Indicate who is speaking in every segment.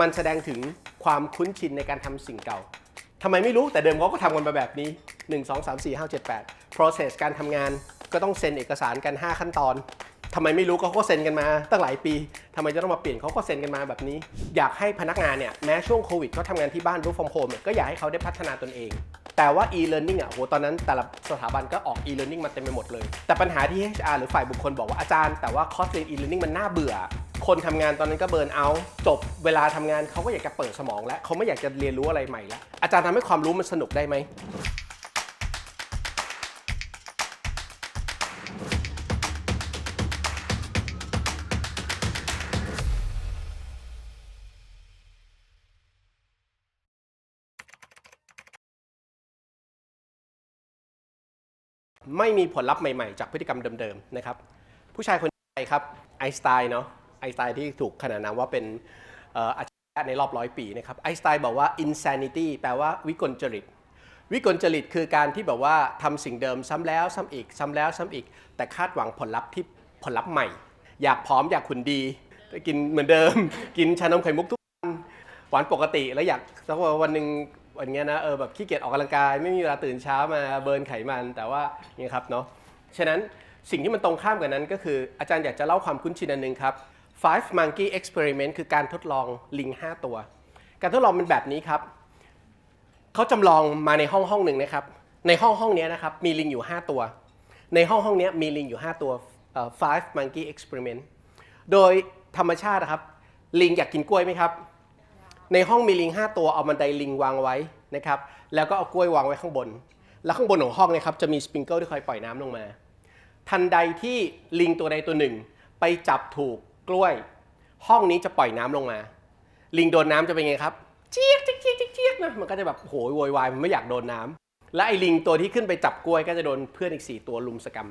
Speaker 1: มันแสดงถึงความคุ้นชินในการทำสิ่งเก่าทำไมไม่รู้แต่เดิมเขาก็ทำกันมาแบบนี้ 1 2 3 4 5 7 8 process การทำงานก็ต้องเซ็นเอกสารกัน 5 ขั้นตอนทำไมไม่รู้เขาก็เซ็นกันมาตั้งหลายปีทำไมจะต้องมาเปลี่ยนเขาก็เซ็นกันมาแบบนี้ อยากให้พนักงานเนี่ยแม้ช่วงโควิดเขาทำงานที่บ้าน work from home เนี่ยก็อยากให้เขาได้พัฒนาตนเอง แต่ว่า e-learning อะโหตอนนั้นแต่ละสถาบันก็ออก e-learning มาเต็มไปหมดเลย แต่ปัญหาที่ HR หรือฝ่ายบุคคลบอกว่าอาจารย์แต่ว่าคอร์สเรียน e-learning มันน่าเบื่อ คนทำงานตอนนั้นก็เบิร์นเอาท์จบเวลาทำงานเขาก็อยากจะเปิดสมองแล้วเขาไม่อยากจะเรียนรู้อะไรใหม่แล้วอาจารย์ทำให้ความรู้มันสนุกได้ไหมไม่มีผลลัพธ์ใหม่ ๆ จากพฤติกรรมเดิม ๆ นะครับ ผู้ชายคนนี้ใครครับไอสไตน์เนาะ ไอน์สไตน์ที่ถูกขนานนามว่าเป็นอ่ออาจารย์ในรอบร้อยปีนะครับไอน์สไตน์บอกว่า insanity แปลว่าวิกลจริต วิกลจริตคือการที่แบบว่าทำสิ่งเดิมซ้ำแล้วซ้ำอีก ซ้ำแล้วซ้ำอีก แต่คาดหวังผลลัพธ์ที่ผลลัพธ์ใหม่ อยากผอมอยากหุ่นดีกินเหมือนเดิม กินชานมไข่มุกทุกวันหวานปกติแล้วอยากสักวันหนึ่งวันเงี้ยนะเออแบบขี้เกียจออกกำลังกาย ไม่มีเวลาตื่นเช้ามาเบิร์นไขมันแต่ว่าเนี่ยครับเนาะฉะนั้นสิ่งที่มันตรงข้ามกันนั้นก็คืออาจารย์อยากจะเล่าความคุ้นชินอันหนึ่งครับ five monkey experiment คือการทดลองลิง 5 ตัว การทดลองเป็นแบบนี้ครับ เขาจำลองมาในห้องห้องหนึ่งนะครับ ในห้องห้องนี้นะครับ มีลิงอยู่ 5 ตัว ในห้องห้องนี้มีลิงอยู่ 5 ตัว five monkey experiment โดยธรรมชาตินะครับ ลิงอยากกินกล้วยไหมครับ ในห้องมีลิง 5 ตัวเอาบันไดลิงวางไว้นะครับ แล้วก็เอากล้วยวางไว้ข้างบน แล้วข้างบนของห้องนะครับจะมีสปริงเกิลที่คอยปล่อยน้ำลงมา ทันใดที่ลิงตัวใดตัวหนึ่ง ไปจับถูก กล้วย ห้องนี้จะปล่อยน้ำลงมา ลิงโดนน้ำจะเป็นไงครับเจี๊ยกเจี๊ยกเจี๊ยกเจี๊ยกนะมันก็จะแบบโหยโวยวายมันไม่อยากโดนน้ำและไอ้ลิงตัวที่ขึ้นไปจับกล้วยก็จะโดนเพื่อนอีกสี่ตัวลุมสกรรม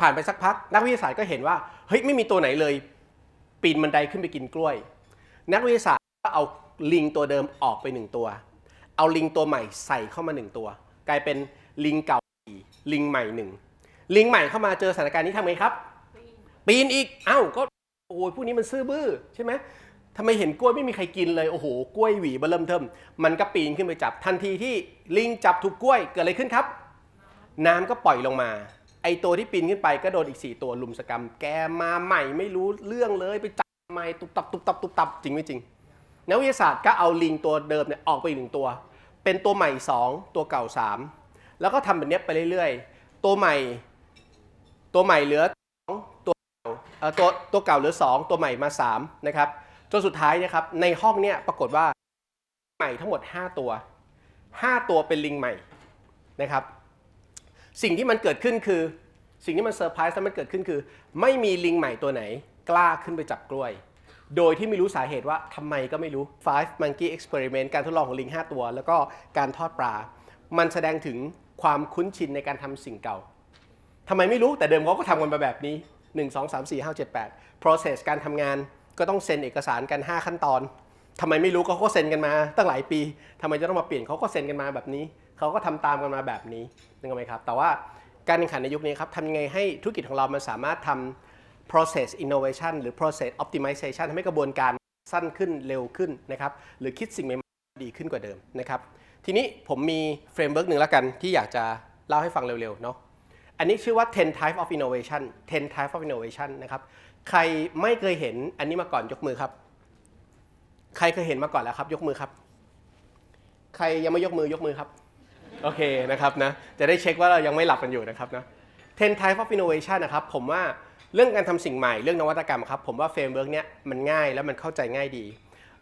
Speaker 1: ผ่านไปสักพัก นักวิทยาศาสตร์ก็เห็นว่าเฮ้ยไม่มีตัวไหนเลย ปีนบันไดขึ้นไปกินกล้วย นักวิทยาศาสตร์ก็เอาลิงตัวเดิมออกไปหนึ่งตัว เอาลิงตัวใหม่ใส่เข้ามาหนึ่งตัว กลายเป็นลิงเก่าสี่ลิงใหม่หนึ่งลิงใหม่เข้ามาเจอสถานการณ์นี้ทำไงครับ ปีนอีก เอ้าก็โอ้ยพวกนี้มันซื่อบื้อใช่ไหมทำไมเห็นกล้วยไม่มีใครกินเลย โอ้โห กล้วยหวีเบเริ่มเทิมมันก็ปีนขึ้นไปจับ ทันทีที่ลิงจับถูกกล้วยเกิดอะไรขึ้นครับ น้ำก็ปล่อยลงมา ไอตัวที่ปีนขึ้นไปก็โดนอีก 4 ตัวลุมสกรรม แกมาใหม่ไม่รู้เรื่องเลยไปจับทำไมตุบตับตุบตับตุบตับจริงไม่จริง นักวิทยาศาสตร์ก็เอาลิงตัวเดิมเนี่ยออกไปอีกหนึ่งตัว เป็นตัวใหม่ 2 ตัวเก่า 3 แล้วก็ทำแบบนี้ไปเรื่อย ๆ ตัวใหม่ ตัวใหม่เหลือ ตัวตัวเก่าเหลือ 2 ตัวใหม่มา3นะครับจนสุดท้ายนะครับในห้องเนี่ยปรากฏว่าใหม่ทั้งหมด 5 ตัว 5 ตัวเป็นลิงใหม่นะครับ สิ่งที่มันเกิดขึ้นคือ สิ่งที่มันเซอร์ไพรส์ที่มันเกิดขึ้นคือ ไม่มีลิงใหม่ตัวไหน กล้าขึ้นไปจับกล้วย โดยที่ไม่รู้สาเหตุว่าทำไมก็ไม่รู้ five monkey experiment การทดลองของลิง 5 ตัว แล้วก็การทอดปลา มันแสดงถึงความคุ้นชินในการทำสิ่งเก่าทำไมไม่รู้แต่เดิมเขาก็ทำกันมาแบบนี้ 1 2 3 4 5 7 8 process การทำงานก็ต้องเซ็นเอกสารกัน 5 ขั้นตอนทำไมไม่รู้เขาก็เซ็นกันมาตั้งหลายปีทำไมจะต้องมาเปลี่ยนเขาก็เซ็นกันมาแบบนี้ เขาก็ทำตามกันมาแบบนี้นึกออกไหมครับ แต่ว่าการแข่งขันในยุคนี้ครับทำยังไงให้ธุรกิจของเรามันสามารถทำ process innovation หรือ process optimization ทำให้กระบวนการสั้นขึ้นเร็วขึ้นนะครับ หรือคิดสิ่งใหม่ๆดีขึ้นกว่าเดิมนะครับ ทีนี้ผมมีเฟรมเวิร์กหนึ่งแล้วกันที่อยากจะเล่าให้ฟังเร็วๆเนาะ อันนี้ชื่อว่า10 type of innovation 10 type of innovation นะครับ ใครไม่เคยเห็นอันนี้มาก่อนยกมือครับ ใครเคยเห็นมาก่อนแล้วครับ ยกมือครับ ใครยังไม่ยกมือยกมือครับ โอเคนะครับนะ จะได้เช็คว่าเรายังไม่หลับกันอยู่นะครับนะ10 type of innovation นะครับ ผมว่าเรื่องการทำสิ่งใหม่เรื่องนวัตกรรมครับ ผมว่าเฟรมเวิร์กเนี้ยมันง่ายแล้วมันเข้าใจง่ายดี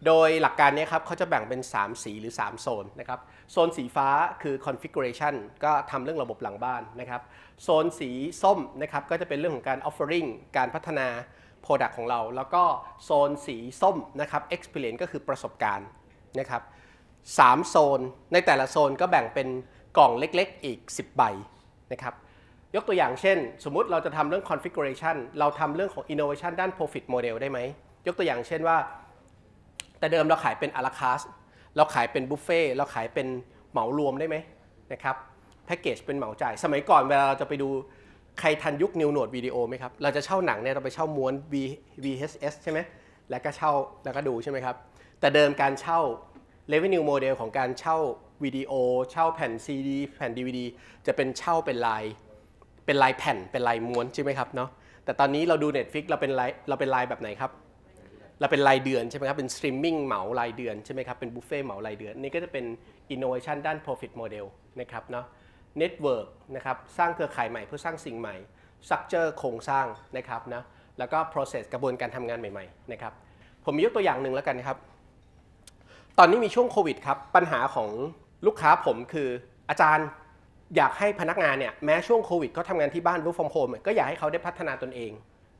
Speaker 1: โดยหลักการนี้ครับเขาจะแบ่งเป็น 3 สีหรือ 3 โซนนะครับ โซนสีฟ้าคือ configuration ก็ทำเรื่องระบบหลังบ้านนะครับ โซนสีส้มนะครับก็จะเป็นเรื่องของการ offering การพัฒนา product ของเรา แล้วก็โซนสีส้มนะครับ experience ก็คือประสบการณ์นะครับสามโซน ในแต่ละโซนก็แบ่งเป็นกล่องเล็กๆ อีก 10 ใบนะครับยกตัวอย่างเช่น สมมุติเราจะทำเรื่อง configuration เราทำเรื่องของ innovation ด้าน profit model ได้ไหม ยกตัวอย่างเช่นว่า แต่เดิมเราขายเป็นอาราคาสเราขายเป็นบุฟเฟ่เราขายเป็นเหมารวมได้ไหมนะครับแพ็กเกจเป็นเหมาจ่าย สมัยก่อนเวลาเราจะไปดูใครทันยุคนิวโนดวิดีโอไหมครับ เราจะเช่าหนังเนี่ยเราไปเช่าม้วน V VHS ใช่ไหมแล้วก็เช่าแล้วก็ดูใช่ไหมครับ แต่เดิมการเช่า revenue model ของการเช่าวิดีโอ เช่าแผ่น CD แผ่น DVD จะเป็นเช่าเป็นลาย เป็นลายแผ่นเป็นลายม้วนใช่ไหมครับเนาะแต่ตอนนี้เราดู Netflix เราเป็นลายเราเป็นลายแบบไหนครับ เราเป็นรายเดือนใช่ไหมครับเป็นสตรีมมิ่งเหมารายเดือนใช่ไหมครับเป็นบุฟเฟ่เหมารายเดือนนี่ก็จะเป็น innovation ด้าน profit model นะครับเนาะ network นะครับสร้างเครือข่ายใหม่เพื่อสร้างสิ่งใหม่ structure โครงสร้างนะครับนะแล้วก็ process กระบวนการทำงานใหม่ๆนะครับผมยกตัวอย่างหนึ่งแล้วกันครับ ตอนนี้มีช่วงโควิดครับ ปัญหาของลูกค้าผมคืออาจารย์อยากให้พนักงานเนี่ยแม้ช่วงโควิดเขาทำงานที่บ้าน work from home ก็อยากให้เขาได้พัฒนาตนเอง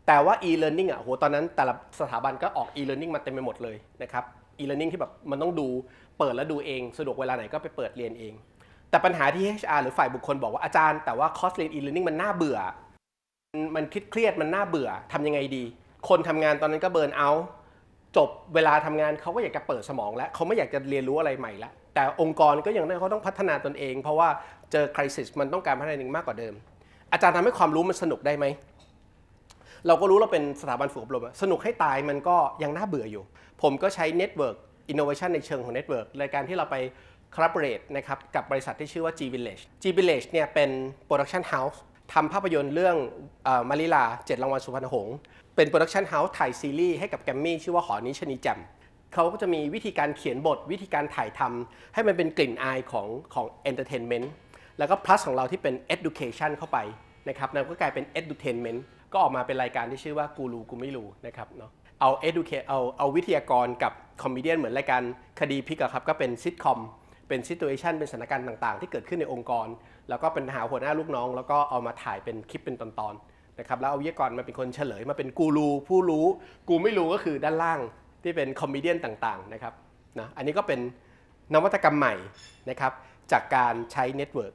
Speaker 1: แต่ว่า e-learning อะโหตอนนั้นแต่ละสถาบันก็ออก e-learning มาเต็มไปหมดเลยนะครับ e-learning ที่แบบมันต้องดูเปิดแล้วดูเอง สะดวกเวลาไหนก็ไปเปิดเรียนเอง แต่ปัญหาที่ HR หรือฝ่ายบุคคลบอกว่าอาจารย์แต่ว่าคอร์สเรียน e-learning มันน่าเบื่อ มันคิดเครียดมันน่าเบื่อทำยังไงดี คนทำงานตอนนั้นก็เบิร์นเอาจบเวลาทำงานเขาก็อยากจะเปิดสมองแล้วเขาไม่อยากจะเรียนรู้อะไรใหม่แล้วแต่องค์กรก็ยังเขาต้องพัฒนาตนเอง เพราะว่าเจอคริสิสมันต้องการพัฒนาตัวเองมากกว่าเดิม อาจารย์ทำให้ความรู้มันสนุกได้ไหม เราก็รู้เราเป็นสถาบันฝึกอบรมอะสนุกให้ตายมันก็ยังน่าเบื่ออยู่ ผมก็ใช้ Network Innovation ในเชิงของ Network รายการที่เราไป collaborate นะครับกับบริษัทที่ชื่อว่า G Village G Village เนี่ยเป็น Production House ทำภาพยนตร์เรื่องมาริลาเจ็ดรางวัลสุพรรณหงษ์เป็น Production House ถ่ายซีรีส์ให้กับแกรมมี่ชื่อว่าหอนิชนีแจมเขาก็จะมีวิธีการเขียนบทวิธีการถ่ายทำให้มันเป็นกลิ่นอายของของ entertainment แล้วก็ plus ของเราที่เป็น education เข้าไปนะครับแล้วก็กลายเป็น edutainment ก็ออกมาเป็นรายการที่ชื่อว่ากูรูกูไม่รู้นะครับเนาะเอา educate เอาเอาวิทยากรกับคอมเมดี้เหมือนรายการคดีพิกครับก็เป็นซิทคอมเป็น situation เป็นสถานการณ์ต่างๆ ที่เกิดขึ้นในองค์กร แล้วก็เป็นหาหัวหน้าลูกน้อง แล้วก็เอามาถ่ายเป็นคลิปเป็นตอนๆนะครับแล้วเอาวิทยากรมาเป็นคนเฉลยมาเป็นกูรูผู้รู้กูไม่รู้ก็คือด้านล่างที่เป็นคอมเมดี้ต่างๆนะครับนะอันนี้ก็เป็นนวัตกรรมใหม่นะครับจากการใช้เน็ตเวิร์ก